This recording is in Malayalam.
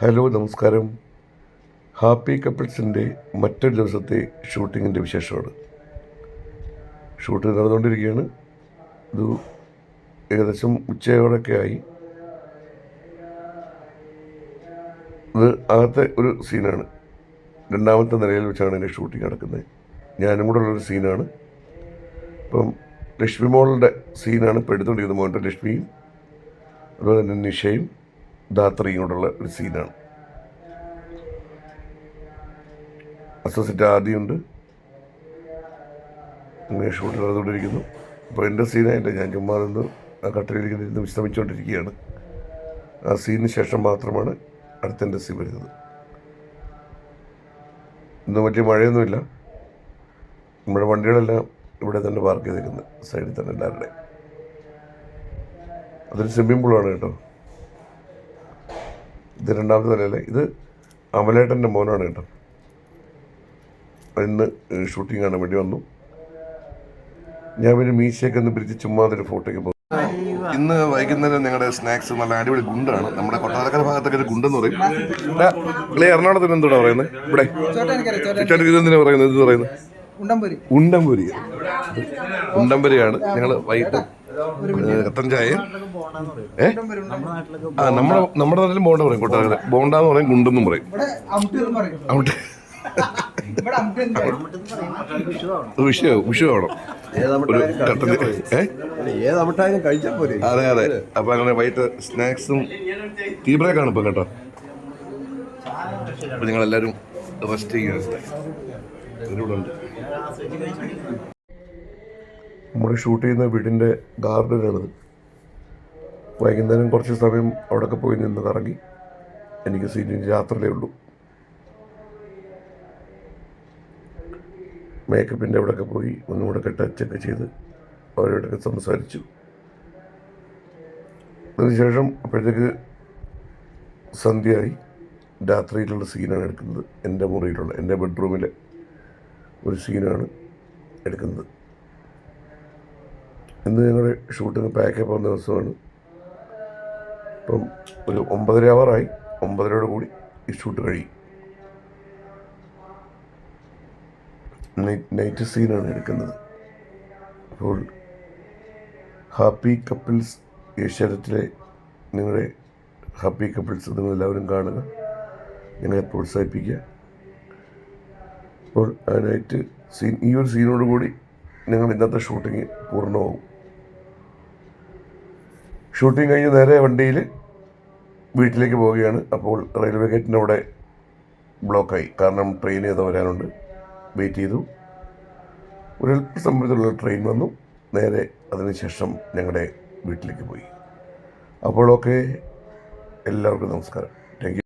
ഹലോ നമസ്കാരം. ഹാപ്പി കപ്പിൾസിന്റെ മറ്റൊരു ദിവസത്തെ ഷൂട്ടിങ്ങിന്റെ വിശേഷമാണ്. ഷൂട്ട് നടന്നുകൊണ്ടിരിക്കുകയാണ്. ഇത് ഏകദേശം ഉച്ചയോടൊക്കെ ആയി. ഇത് ആദ്യത്തെ ഒരു സീനാണ്. രണ്ടാമത്തെ നിലയിൽ വെച്ചാണ് എന്റെ ഷൂട്ടിംഗ് നടക്കുന്നത്. ഞാനും കൂടെ ഉള്ളൊരു സീനാണ്. ഇപ്പം ലക്ഷ്മി മോളുടെ സീനാണ് ഇപ്പോൾ എടുത്തുകൊണ്ടിരിക്കുന്നത് മോന്റെ ലക്ഷ്മിയും അതുപോലെ തന്നെ നിഷയും. ധാത്രിയും കൂടെയുള്ള ഒരു സീനാണ്. അസോസിറ്റ് ആദ്യമുണ്ട് അങ്ങനെ ഷൂട്ട് നടന്നുകൊണ്ടിരിക്കുന്നു അപ്പോൾ എന്റെ സീനായിട്ട് ഞാൻ ചുമ്മാ നിന്ന് ആ കട്ടിലിരിക്കുന്ന ഇരുന്ന് വിശ്രമിച്ചുകൊണ്ടിരിക്കുകയാണ്. ആ സീനിന് ശേഷം മാത്രമാണ് അടുത്ത എന്റെ സീൻ വരുന്നത്. ഇന്ന് വലിയ മഴയൊന്നുമില്ല. നമ്മുടെ വണ്ടികളെല്ലാം ഇവിടെ തന്നെ പാർക്ക് ചെയ്തിരിക്കുന്നത്. സൈഡിൽ തന്നെ എല്ലാവരുടെ അതൊരു സ്വിമ്മിംഗ് പൂളാണ് കേട്ടോ. ഇത് രണ്ടാമത്തെ നിലയിലെ ഇത് അമലേട്ടന്റെ മോനാണ് കേട്ടോ. ഇന്ന് ഷൂട്ടിംഗ് കാണാൻ വേണ്ടി വന്നു. ഞാൻ പിന്നെ മീശയൊക്കെ ഒന്ന് പിരിച്ച് ചുമ്മാതൊരു ഫോട്ടോയ്ക്ക് പോകും. ഇന്ന് വൈകുന്നേരം നിങ്ങളുടെ സ്നാക്സ് നല്ല അടിപൊളി ഗുണ്ടാണ്. നമ്മുടെ കൊട്ടാരക്കര ഭാഗത്തൊക്കെ ഒരു ഗുണ്ടെന്ന് പറയും. ഇവിടെ എറണാകുളത്തിന് എന്തുകൊണ്ടാണ് പറയുന്നത് ഇവിടെ. ചേട്ടാ എനിക്കറിയാം ചേട്ടാ ചുറ്റാൻ ഇത് എന്തിനാ പറയുന്നത് ഇത് പറയുന്നത് ഉണ്ടംപൊരി. ഉണ്ടംപൊരി. ഉണ്ടംപൊരിയാണ്. ഞങ്ങൾ വൈകിട്ട് കട്ടൻ ഏ? ആ നമ്മുടെ നമ്മുടെ നാട്ടിലും ബോണ്ട പറയും കൂട്ടുകാരെ ബോണ്ട എന്ന് പറയും ഗുണ്ടെന്നും പറയും. ഇവിടെ അമുട്ട് എന്ന് പറയും. അവിടെ ഇവിടെ അമുട്ട് എന്ന് പറയും. വിഷയം വിഷയമാണോ ഒരു കട്ടൻ ഏ? ഏത് കഴിച്ചാൽ പോരെ. അതെ അതെ. അപ്പൊ അങ്ങനെ വൈകിട്ട് സ്നാക്സും ടീ ബ്രേക്കാണ് ഇപ്പൊ കേട്ടോ. അപ്പൊ നിങ്ങൾ എല്ലാരും റെസ്റ്റ് ചെയ്യുന്നുണ്ട് നമ്മൾ ഷൂട്ട് ചെയ്യുന്ന വീടിന്റെ ഗാർഡനാണിത് വൈകുന്നേരം കുറച്ച് സമയം അവിടെയൊക്കെ പോയി നിന്ന് കറങ്ങി എനിക്ക് സീനിന് യാത്രയിലേ ഉള്ളൂ. മേക്കപ്പിന്റെ അവിടെയൊക്കെ പോയി ഒന്നും കൂടെ ടച്ചൊക്കെ ചെയ്ത് അവരോടൊക്കെ സംസാരിച്ചു. അതിനുശേഷം അപ്പോഴത്തേക്ക് സന്ധ്യയായി. രാത്രിയിലുള്ള സീനാണ് എടുക്കുന്നത്. എന്റെ മുറിയിലുള്ള എന്റെ ബെഡ്റൂമിലെ ഒരു സീനാണ് എടുക്കുന്നത്. ഇന്ന് ഞങ്ങളുടെ ഷൂട്ടിന് പാക്കപ്പ് വന്ന ദിവസമാണ്. ഇപ്പം ഒരു ഒമ്പതര അവറായി ഒമ്പതരയോട് കൂടി ഈ ഷൂട്ട് കഴിയും. നൈറ്റ് സീനാണ് എടുക്കുന്നത്. അപ്പോൾ ഹാപ്പി കപ്പിൾസ് ഏഷ്യാനെറ്റിലെ നിങ്ങളുടെ ഹാപ്പി കപ്പിൾസ് നിങ്ങളെല്ലാവരും കാണുക. നിങ്ങളെ പ്രോത്സാഹിപ്പിക്കുക. അപ്പോൾ നൈറ്റ് സീൻ ഈ ഒരു സീനോട് കൂടി ഞങ്ങൾ ഇന്നത്തെ ഷൂട്ടിങ് പൂർണമാവും. ഷൂട്ടിംഗ് കഴിഞ്ഞ് നേരെ വണ്ടിയിൽ വീട്ടിലേക്ക് പോവുകയാണ്. അപ്പോൾ റെയിൽവേ ഗേറ്റിന്റെ അവിടെ ബ്ലോക്കായി. കാരണം ട്രെയിൻ ഏതോ വരാനുണ്ട്. വെയിറ്റ് ചെയ്തു. ഒരു അല്പ സമയത്തുള്ള ട്രെയിൻ വന്നു. നേരെ അതിനുശേഷം ഞങ്ങളുടെ വീട്ടിലേക്ക് പോയി. അപ്പോഴൊക്കെ എല്ലാവർക്കും നമസ്കാരം.